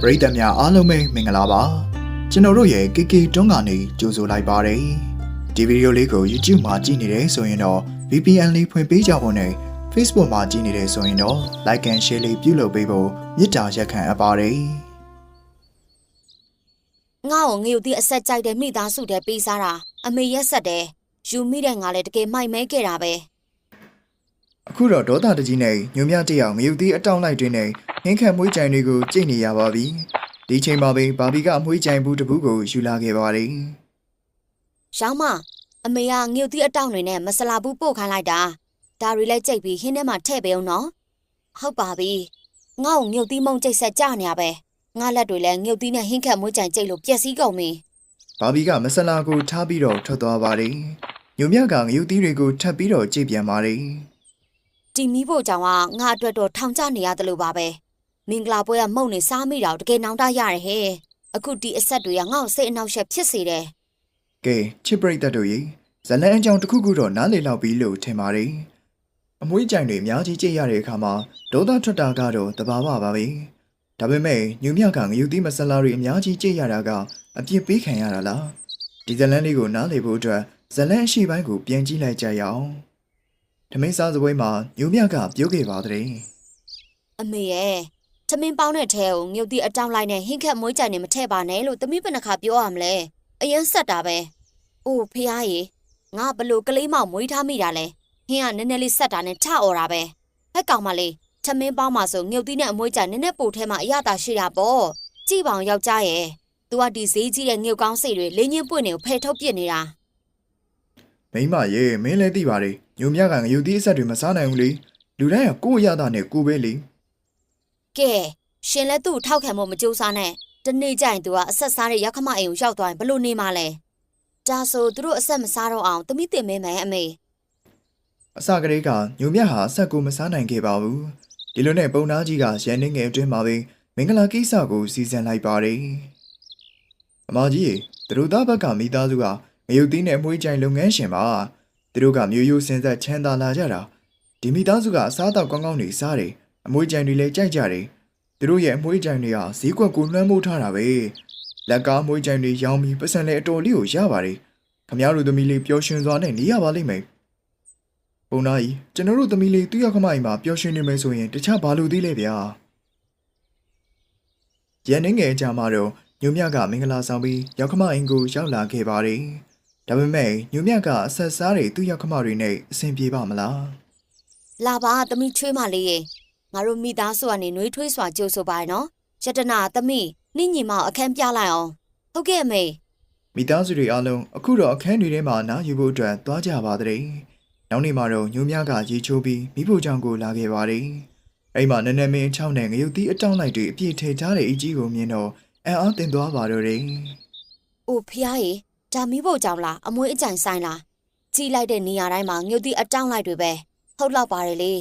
ပရိသတ်များအားလုံးပဲမင်္ဂလာပါကျွန်တော်တို့ရဲ့ KK တွန်းကနေကြိုဆိုလိုက်ပါတယ်ဒီဗီဒီယိုလေးကို YouTube မှာကြည့်နေတယ်ဆိုရင်တော့ VPN လေးဖွင့်ပေးကြဖို့နဲ့ Facebook မှာကြည့်နေတယ်ဆိုရင်တော့ Like and Share လေးပြုလုပ်ပေးဖို့မေတ္တာရက်ခံအပ်ပါတယ်ငါ့ကိုငရုတ်သီးအဆက်ကြိုက်တဲ့မိသားစုတဲ့ပေးစားတာအမေရက်ဆက်တယ်ယူမိတဲ့ငါလည်းတကယ်မိုက်မဲခဲ့တာပဲ အခုတော့ဒေါသတကြီးနဲ့ညိုမြတယောက်ငရုတ်သီးအတောင်လိုက်တွင်းနဲ့ဟင်းခတ်မွေးကြိုင်တွေကိုကြိတ်နေရပါပြီဒီချိန်မှာပဲဘာဘီကအမွေးကြိုင်ဘူးတစ်ဘူးကိုယူလာခဲ့ပါတယ်ရောင်းမအမေကငရုတ်သီးအတောင်တွေနဲ့မဆလာဘူးပို့ခိုင်းလိုက်တာဒါတွေလည်းကြိတ်ပြီးဟင်းထဲမှာထည့်ပေးအောင်နော်ဟုတ်ပါပြီငါ့ကိုငရုတ်သီးမုံကြိတ်ဆက်ကြနေရပဲငါလက်တွေလည်းငရုတ်သီးနဲ့ဟင်းခတ်မွေးကြိုင်ကြိတ်လို့ပျက်စီးကုန်ပြီဘာဘီကမဆလာကိုထားပြီးတော့ထွက်သွားပါတယ်ညိုမြကငရုတ်သီးတွေကိုထပ်ပြီးတော့ကြိတ်ပြန်ပါတယ် တီမီဖို့ကြောင့်ကငါအတွက်တော့ထောင်ချနေရတယ်လို့ပါပဲမင်္ဂလာပွဲကမုံနေစားမိတော့တကယ်နောင်တရတယ်ဟဲ့အခုဒီအဆက်တွေကငါ့ကိုစိတ်အနှောက်အယှက်ဖြစ်စေတယ်ကဲချစ်ပရိသတ်တို့ရေဇလန်အကြောင်းတစ်ခုခုတော့နားလည်လောက်ပြီလို့ထင်ပါတယ်အမွေးကြိုင်တွေအများကြီးကြိတ်ရတဲ့အခါမှာဒေါသထွက်တာကတော့တဘာဝပါပဲဒါပေမဲ့ညိုမြကငရုတ်သီးမဆလာတွေအများကြီးကြိတ်ရတာကအပြစ်ပေးခံရတာလားဒီဇလန်လေးကိုနားလည်ဖို့အတွက်ဇလန်အရှိပိုင်းကိုပြန်ကြည့်လိုက်ကြရအောင် ထမင်းစားစပွဲမှာညိုမြကပြောခဲ့ပါတဲ့အမေရဲ့သမင်းပေါင်းတဲ့ထဲကိုငုတ်တိအတောင်းလိုက်နဲ့ဟင်းခက်မွေးကြိုင်နေမထည့်ပါနဲ့လို့သမီးဘယ်နှခါပြောရမလဲအရင်ဆက်တာပဲအိုးဖေဟာရေငါဘလို့ကလေးမောင်မွေးထားမိတာလဲဟင်းကနည်းနည်းလေးဆက်တာနဲ့ထអော်တာပဲဟက်ကောင်မလေးသမင်းပေါင်းမှာဆိုငုတ်တိနဲ့အမွေးကြိုင်နည်းနည်းပို့ထဲမှာအရသာရှိတာပေါ့ကြည့်ပါအောင်ယောက်ျားရဲ့သူကဒီဈေးကြီးတဲ့ငုတ်ကောင်းစိတ်တွေလင်းချင်းပွင့်နေကိုဖယ်ထုတ်ပစ်နေတာမိမရေမင်းလည်းသိပါတယ် ညိုမြကငရုတ်သီးအဆက်တွေမစားနိုင်ဘူးလေလူတိုင်းကကိုယ့်အရသာနဲ့ကိုယ်ပဲလေကဲရှင်လည်းသူ့ကိုထောက်ခံဖို့မကြိုးစားနဲ့တနေ့ကျရင်သူကအဆက်စားတဲ့ရောက်ခမအိမ်ကိုရောက်သွားရင်ဘလို့နေမှာလဲဒါဆိုသူတို့အဆက်မစားတော့အောင်သမီးတင်မဲမယ်အမေအစကတည်းကညိုမြဟာအဆက်ကိုမစားနိုင်ခဲ့ပါဘူးဒီလိုနဲ့ပုံနာကြီးကရန်နေငယ်အတွင်းမှာပဲမင်္ဂလာကိစ္စကိုစီစဉ်လိုက်ပါတယ်အမကြီးရေသူတို့သားဘက်ကမိသားစုကငရုတ်သီးနဲ့အမွှေးကြိုင်လုပ်ငန်းရှင်ပါ သူတို့ကမျိုးရိုးစင်ဆက်ချမ်းသာလာကြတာဒီမိသားစုကအစားအသောက်ကောင်းကောင်းတွေစားတယ်အမွှေးကြိုင်တွေလည်းကြိုက်ကြတယ်သူတို့ရဲ့အမွှေးကြိုင်တွေကဈေးကွက်ကိုလွှမ်းမိုးထားတာပဲလက်ကားအမွှေးကြိုင်တွေရောင်းပြီးပတ်စံလည်းအတော်လေးကိုရပါတယ်ခမရတို့သမီးလေးပျော်ရွှင်စွာနဲ့နေရပါလိမ့်မယ်ပုံနာကြီးကျွန်တော်တို့သမီးလေးသူ့ရောက်ခမအိမ်မှာပျော်ရွှင်နေမယ်ဆိုရင်တခြားဘာလို့သေးလဲဗျာရန်နေငယ်အကြမှာတော့ညိုမြကမင်္ဂလာဆောင်ပြီးရောက်ခမအိမ်ကိုရောက်လာခဲ့ပါတယ် ဒါပေမဲ့ညိုမြကအဆက်စားတွေသူ့ရောက်ခမတွေနဲ့အဆင်ပြေပါမလားလာပါသမီးချွေးမလေးရေငါတို့မိသားစုကနေနှွေးထွေးစွာကြိုဆိုပါရနော်ယတနာသမီးနှင်းညီမအောင်အခန်းပြလိုက်အောင်ဟုတ်ကဲ့အမေမိသားစုတွေအားလုံးအခုတော့အခန်းတွေထဲမှာနားယူဖို့အတွက်သွားကြပါတဲ့နောက်နေ့မှာတော့ညိုမြကရေချိုးပြီးမိဖို့ကြောင့်ကိုလာခဲ့ပါတယ်အဲ့မှာနည်းနည်းမင်းချောင်းနဲ့ငရုတ်သီးအတောင်းလိုက်တွေအပြည့်ထည့်ထားတဲ့အကြီးကိုမြင်တော့အံ့အားသင်သွားပါတော့တယ်အိုဖះရေ ဒါမီးဖို့ကြောင့်လားအမွေးအကြိုင်ဆိုင်လားကြည့်လိုက်တဲ့နေရာတိုင်းမှာငုတ်တိအတောင်းလိုက်တွေပဲဟုတ်တော့ပါတယ်လေ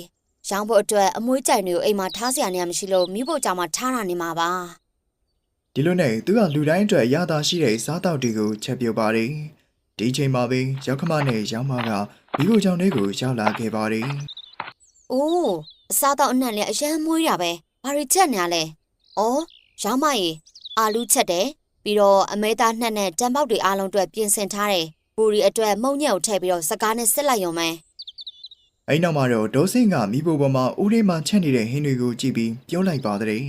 ရောင်းဖို့အတွက်အမွေးကြိုင်တွေကိုအိမ်မှာထားစရာနေရာမရှိလို့မီးဖို့ကြောင့်မှထားတာနေမှာပါဒီလိုနဲ့သူကလူတိုင်းအတွက်ရတာရှိတဲ့စားတောက်တွေကိုချက်ပြုတ်ပါတယ်ဒီချိန်မှာပဲရောက်ခမနဲ့ရောင်းမကမိဖို့ကြောင့်လေးကိုရောက်လာခဲ့ပါတယ်အိုးအစားတော့အနှံ့လဲအရန်မွေးတာပဲဘာတွေချက်နေရလဲဩရောင်းမရေအာလူချက်တယ် ပြီးတော့အမဲသားနှက်နဲ့တံပေါက်တွေအားလုံးအတွက်ပြင်ဆင်ထားတယ်ပူရီအတွက်မုံညက်ကိုထည့်ပြီးတော့စကားနဲ့စစ်လိုက်ရုံပဲအဲ့နောက်မှာတော့ဒေါ်စင်းကမိဖို့ပေါ်မှာဦးလေးမှချက်နေတဲ့ဟင်းတွေကိုကြည့်ပြီးပြောလိုက်ပါတဲ့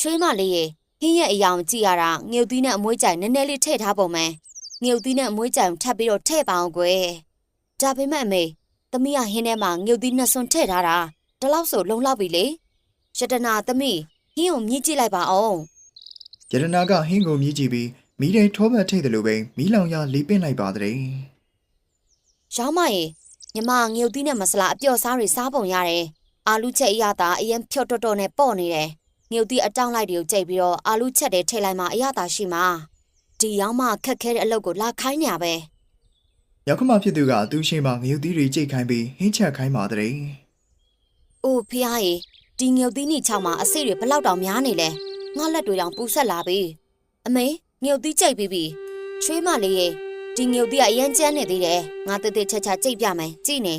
ချွေးမလေးရေဟင်းရဲ့အယောင်ကြည့်ရတာငြုတ်သီးနဲ့အမွေးကြိုင်နည်းနည်းလေးထည့်ထားပုံပဲငြုတ်သီးနဲ့အမွေးကြိုင်ကိုထပ်ပြီးတော့ထည့်ပါအောင်ကွယ်ဒါပေမဲ့အမေသမီးကဟင်းထဲမှာငြုတ်သီးနှစ်စွန်းထည့်ထားတာဒီလောက်ဆိုလုံလောက်ပြီလေရတနာသမီးဟင်းကိုမြည်ကြည့်လိုက်ပါအောင် ရတနာကဟင်းကိုမြည်ကြည့်ပြီးမိတဲ့ထောပတ်ထိတ်တယ်လို့ပဲမီးလောင်ရလေးပင့်လိုက်ပါတဲ့ရောင်းမရေညီမငြုတ်သီးနဲ့မဆလာအပျော့စားတွေစားပုံရတယ်အာလူချက်အရသာအရင်ဖြော့တော်တော်နဲ့ပေါ့နေတယ်ငြုတ်သီးအတောင်းလိုက်တွေကိုကြိတ်ပြီးတော့အာလူချက်တွေထည့်လိုက်မှအရသာရှိမှာဒီရောင်းမခက်ခဲတဲ့အလုပ်ကိုလာခိုင်းညာပဲရောက်ခမဖြစ်သူကသူ့ရှိမှငရုတ်သီးတွေကြိတ်ခိုင်းပြီးဟင်းချက်ခိုင်းပါတဲ့။အိုဖះရေဒီငုတ်သီးနီချောင်းမှာအစိတွေဘလောက်တောင်များနေလဲ။ ငါလက်တွေတောင်ပူဆက်လာပြီ။အမေငုတ်သီးကြိတ်ပြီးပြီ။ချွေးမလေးရေဒီငုတ်သီးကအရင်ကျန်းနေသေးတယ်။ငါတသေးချက်ချက်ကြိတ်ပြမယ်။ကြည့်နေ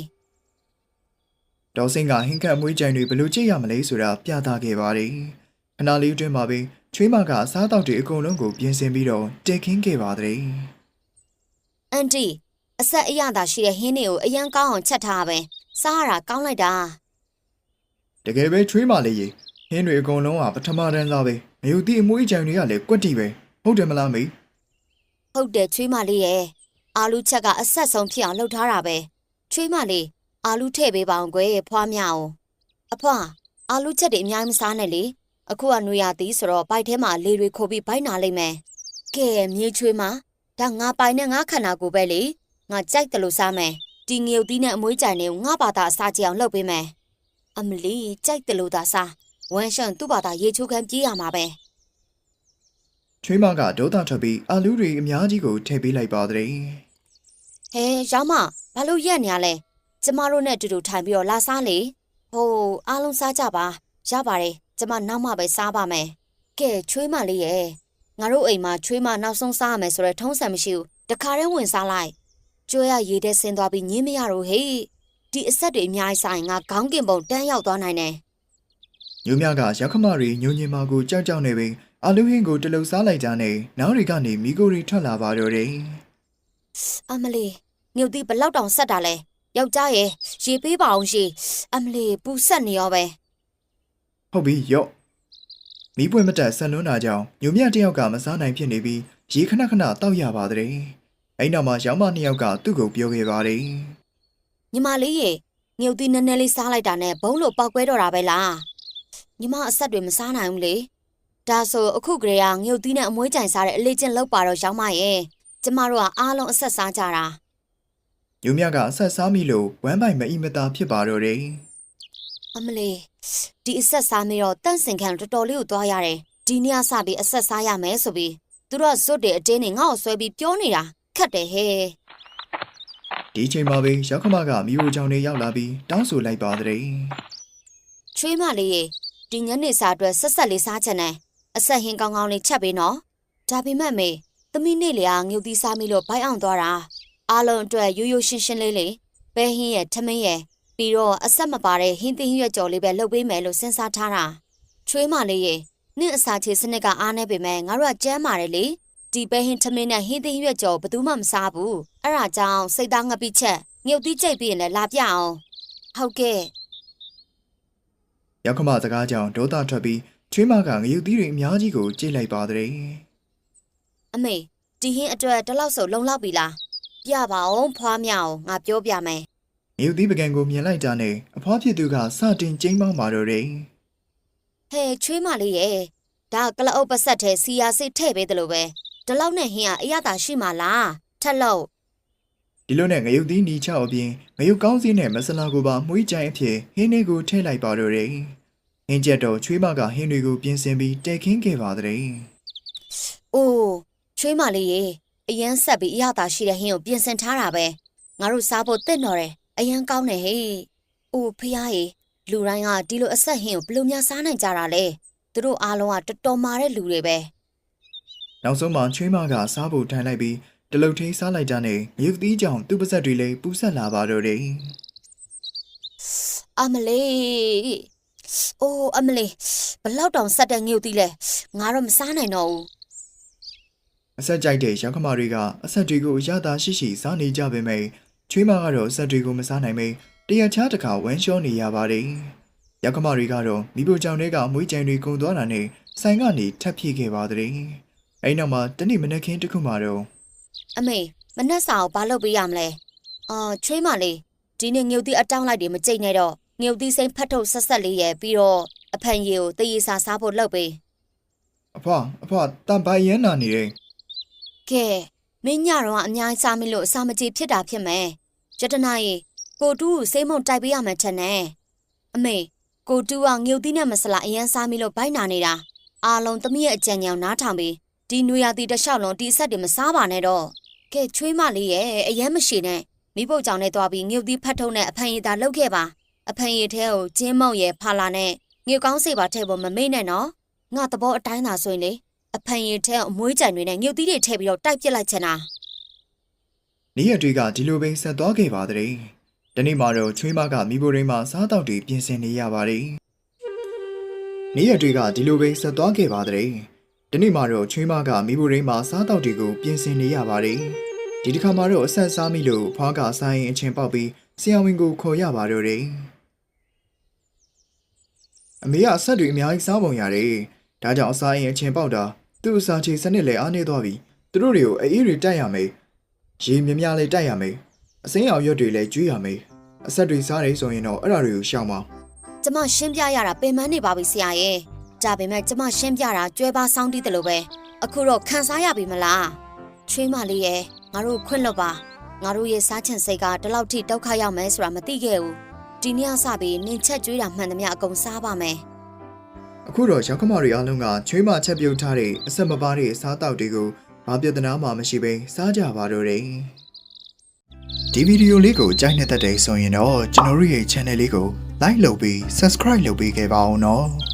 ဒေါ်စင်းကဟင်းခတ်မွေးကြိုင်တွေဘယ်လိုကြိတ်ရမလဲဆိုတာပြသခဲ့ပါတယ်ခဏလေးအတွင်းမှာပဲချွေးမကအစားအသောက်တွေအကုန်လုံးကိုပြင်ဆင်ပြီးတော့တက်ခင်းခဲ့ပါတဲ့အန်တီအဆက်အရသာရှိတဲ့ဟင်းတွေကိုအရန်ကောင်းအောင်ချက်ထားပဲစားရတာကောင်းလိုက်တာတကယ်ပဲချွေးမလေးရေဟင်းတွေအကုန်လုံးကပထမတန်းစားပဲ မယူသည့်အမွှေးကြံတွေကလည်းကွက်တီပဲဟုတ်တယ်မလားမေဟုတ်တယ်ချွေးမလေးရဲ့အာလူချက်ကအဆက်ဆုံးဖြစ်အောင်လုပ်ထားတာပဲချွေးမလေးအာလူထည့်ပေးပါအောင်ကွယ်ဖွားမြအောင်အဖွားအာလူချက်တွေအများကြီးမစားနဲ့လေအခုကနွေရသည်ဆိုတော့ဘိုက်ထဲမှာလေတွေခိုးပြီးဘိုက်နာလိုက်မယ်ကဲမြေချွေးမဒါငါပိုင်နဲ့ငါခန္ဓာကိုယ်ပဲလေငါကြိုက်တယ်လို့စားမယ်ဒီငရုတ်သီးနဲ့အမွှေးကြိုင်တွေကိုငါဘာသာအစားကြည့်အောင်လုပ်ပေးမယ်အမလီကြိုက်တယ်လို့သာစား ဝမ်ရှန်သူ့ဘာသာရေချိုးခမ်းပြေးရမှာပဲချွေးမကဒေါသထွက်ပြီးအာလူတွေအများကြီးကိုထည့်ပေးလိုက်ပါတဲ့ဟဲရောင်းမဘာလို့ရက်နေရလဲကျမတို့နဲ့အတူတူထိုင်ပြီးတော့လာစားလေဟိုအားလုံးစားကြပါရပါတယ်ကျမနောက်မှပဲစားပါမယ်ကဲချွေးမလေးရဲ့ငါတို့အိမ်မှာချွေးမနောက်ဆုံးစားရမယ်ဆိုတော့ထုံးစံမရှိဘူးတခါတည်းဝင်စားလိုက်ကျွဲရရေထဲဆင်းသွားပြီးညင်းမရတော့ဟေးဒီအဆက်တွေအများကြီးစားရင်ငါခေါင်းကင်ပုံတန်းရောက်သွားနိုင်တယ် ညိုမြကရောက်ခမတွေညိုညင်မာကိုကြောက်ကြောက်နေပြီးအာလူဟင်းကိုတလုံစားလိုက်ကြနဲ့နောက်တွေကနေမိကိုတွေထွက်လာပါတော့တယ်အမလီငုတ်သီးဘလောက်တောင်ဆက်တာလဲယောက်ျားရဲ့ရေပေးပါအောင်ရေအမလီပူဆက်နေရောပဲဟုတ်ပြီရော့မိပွင့်မတက်ဆက်လွန်းတာကြောင့်ညိုမြတယောက်ကမစားနိုင်ဖြစ်နေပြီးရေခဏခဏတောက်ရပါတဲ့အဲ့နောက်မှာရောင်မနှစ်ယောက်ကသူ့ကိုပြောခဲ့ပါတယ်ညီမလေးရေငုတ်သီးနည်းနည်းလေးစားလိုက်တာနဲ့ဘုံလို့ပောက်ကွဲတော့တာပဲလား ညီမအဆက်တွေမစားနိုင်ဘူးလေဒါဆိုအခုကလေးကငုတ်သီးနဲ့အမွှေးကြိုင်စားတဲ့အလေးချင်းလောက်ပါတော့ရောင်းမရဲ့ကျမတို့ကအားလုံးအဆက်စားကြတာညိုမြကအဆက်စားမိလို့ဝမ်းပိုင်မအီမတာဖြစ်ပါတော့တယ်အမလေးဒီအဆက်စားမိတော့တန့်စင်ခံတော်တော်လေးကိုသွားရတယ်ဒီနေ့ကစပြီးအဆက်စားရမယ်ဆိုပြီးသူတို့ကဇွတ်တွေအတင်းနေငါ့ကိုဆွဲပြီးပြောနေတာခက်တယ်ဟဲ့ဒီချိန်မှာပဲရောက်ခမကမိဖို့ကြောင့်နေရောက်လာပြီးတောင်းဆိုလိုက်ပါတဲ့ချွေးမလေးရေ ဒီညနေစာအတွက်ဆက်ဆက်လေးစားချင်တယ်အဆက်ဟင်းကောင်းကောင်းလေးချက်ပေးနော်ဒါပေမဲ့မေသမီးနေ့လေကငုတ်သီးစားမိလို့ဘိုက်အောင်သွားတာအားလုံးအတွက်ရိုးရိုးရှင်းရှင်းလေးလေးပဲဟင်းရဲ့ထမင်းရဲ့ပြီးတော့အဆက်မပါတဲ့ဟင်းသီးဟင်းရွက်ကြော်လေးပဲလုပ်ပေးမယ်လို့စဉ်းစားထားတာချွေးမလေးရေနင့်အစာချေစနစ်ကအားနေပေမဲ့ငါတို့ကကြမ်းပါတယ်လေဒီပဲဟင်းထမင်းနဲ့ဟင်းသီးဟင်းရွက်ကြော်ဘယ်သူမှမစားဘူးအဲ့ဒါကြောင့်စိတ်သားငပိချက်ငုတ်သီးကြိတ်ပြီးရင်လည်းလာပြအောင်ဟုတ်ကဲ့ ရောက်ခမစကားကြောင့်ဒေါသထွက်ပြီးချွေးမကငရုတ်သီးတွေအများကြီးကိုကြိတ်လိုက်ပါတဲ့အမေဒီဟင်းအတွက်တစ်လောက်ဆိုလုံလောက်ပြီလားပြပါအောင်ဖွားမြအောင်ငါပြောပြမယ်ငရုတ်သီးပကံကိုမြင်လိုက်တာနဲ့အဖွားဖြစ်သူကစတင်ကျိမ်းမောင်းပါတော့တယ်ဟဲ့ချွေးမလေးရဲ့ဒါကလအုပ်ပဆက်ထဲစီယာစစ်ထည့်ပေးတယ်လို့ပဲဒီလောက်နဲ့ဟင်းကအရသာရှိမှလားထက်လို့ ဒီလိုနဲ့ငရုတ်သီးနီချောက်အပြင်ငရုတ်ကောင်းစီးနဲ့မဆလာကိုပါမှုှကြိုင်အဖြစ်ဟင်းတွေကိုထည့်လိုက်ပါတော့တယ်ဟင်းချက်တော့ချွေးမကဟင်းတွေကိုပြင်ဆင်ပြီးတဲခင်းခဲ့ပါတဲ့အိုးချွေးမလေးရေအရန်ဆက်ပြီးအရသာရှိတဲ့ဟင်းကိုပြင်ဆင်ထားတာပဲငါတို့စားဖို့တင့်တော်တယ်အရန်ကောင်းတယ်ဟေးအိုးဖះရေလူတိုင်းကဒီလိုအဆက်ဟင်းကိုဘယ်လိုများစားနိုင်ကြတာလဲသူတို့အားလုံးကတော်တော်မာတဲ့လူတွေပဲနောက်ဆုံးမှချွေးမကစားဖို့ထိုင်လိုက်ပြီး တလုတ်ထင်းစားလိုက်တာနဲ့ငရုတ်သီးကြောင့်သူ့ပါဇက်တွေလည်းပူဆက်လာပါတော့တယ်အမလေးအိုးအမလေးဘလောက်တောင်ဆက်တဲ့ငုတ်သီးလဲငါတော့မစားနိုင်တော့ဘူးအဆက်ကြိုက်တဲ့ရောက်ခမတွေကအဆက်တွေကိုအရသာရှိရှိစားနေကြပေမဲ့ချွေးမကတော့အဆက်တွေကိုမစားနိုင်ပေတရချားတစ်ခါဝမ်းလျှောနေရပါတယ်ရောက်ခမတွေကတော့မိဖို့ကြောင့်တွေကမွေးကြိမ်တွေကုန်သွားတာနဲ့ဆိုင်ကနေထပ်ဖြည့်ခဲ့ပါတဲ့အဲ့နောက်မှာတနေ့မနေ့ခင်းတစ်ခုမှတော့ အမေမနှက်စာကိုဘာလုပ်ပေးရမလဲအော်ချွေးမလေးဒီနေ့ငုတ်သီးအတောင်းလိုက်တွေမကြိတ်နဲ့တော့ငုတ်သီးစိမ့်ဖတ်ထုတ်ဆက်ဆက်လေးရဲ့ပြီးတော့အဖန်ရီကိုတရေစာစားဖို့လုပ်ပေးအဖွာအဖွာတန်ပိုင်ရမ်းနာနေတယ်ကဲမင်းညတော့ကအများကြီးစားမိလို့အစာမကြေဖြစ်တာဖြစ်မယ်ယတနာရေကိုတူးကိုစိမ့်မုံတိုက်ပေးရမယ်ထင်တယ်အမေကိုတူးကငုတ်သီးနဲ့မဆလာအရန်စားမိလို့ဘိုက်နာနေတာအားလုံးသမီးရဲ့အကြံဉာဏ်နားထောင်ပြီး ဒီနွေရာသီတစ်လျှောက်လုံးဒီအဆက်တွေမစားပါနဲ့တော့ကဲချွေးမလေးရဲ့အရန်မရှိနဲ့မိဖို့ကြောင့်နဲ့သွားပြီးငုတ်သီးဖတ်ထုံးနဲ့အဖန်ရည်သာလုပ်ခဲ့ပါအဖန်ရည်ထဲကိုကျင်းမောက်ရဲ့ဖာလာနဲ့ငုတ်ကောင်းစေပါထည့်ဖို့မမေ့နဲ့နော်ငါသဘောအတိုင်းသာဆိုရင်လေအဖန်ရည်ထဲကိုအမွှေးကြိုင်တွေနဲ့ငုတ်သီးတွေထည့်ပြီးတော့တိုက်ပစ်လိုက်ချင်တာနေ့ရက်တွေကဒီလိုပဲဆက်သွားခဲ့ပါတဲ့တနေ့မှတော့ချွေးမကမိဖို့ရင်းမှာစားတောက်တွေပြင်ဆင်နေရပါတယ်နေ့ရက်တွေကဒီလိုပဲဆက်သွားခဲ့ပါတဲ့ ဒီနေ့မှာတော့ချွေးမကမိဖို့ရင်းမှာစားတောက်တွေကိုပြင်ဆင်နေရပါတယ်ဒီတစ်ခါမှာတော့အဆက်စားမိလို့ဖွားကဆိုင်ရင်အချင်းပေါက်ပြီးဆရာဝန်ကိုခေါ်ရပါတော့တယ်အမေကအဆက်တွေအများကြီးစားပုံရတယ်ဒါကြောင့်အစားရင်အချင်းပေါက်တာသူ့အစာချေစနစ်လည်းအားနေသွားပြီသူတို့တွေကိုအေးအေးတွေတိုက်ရမယ်ရေမြမြလေးတိုက်ရမယ်အစိမ်းအောင်ရွက်တွေလည်းကျွေးရမယ်အဆက်တွေစားတယ်ဆိုရင်တော့အဲ့ဒါတွေကိုရှောင်ပါကျမရှင်းပြရတာပင်ပန်းနေပါပြီဆရာရဲ့ ဒါပေမဲ့ကျမရှင်းပြတာကြွဲပါစောင်းတီးတယ်လို့ပဲအခုတော့ခံစားရပြီမလားချွေးမလေးရဲ့ငါတို့ခွင့်လွတ်ပါငါတို့ရဲ့စားချင်စိတ်ကဒီလောက်ထိဒုက္ခရောက်မယ်ဆိုတာမသိခဲ့ဘူးဒီနေ့ကစပြီးနင်ချက်ကျွေးတာမှန်သမျှအကုန်စားပါမယ်အခုတော့ရောက်ကမတွေအားလုံးကချွေးမချက်ပြုတ်ထားတဲ့အဆက်မပါတဲ့အစားအသောက်တွေကိုဘာပြဿနာမှမရှိဘဲစားကြပါတော့တယ်ဒီဗီဒီယိုလေးကိုကြိုက်နေတဲ့တဲ့ဆိုရင်တော့ကျွန်တော်တို့ရဲ့ channel လေးကို like လုပ်ပြီး subscribe လုပ်ပေးခဲ့ပါအောင်နော်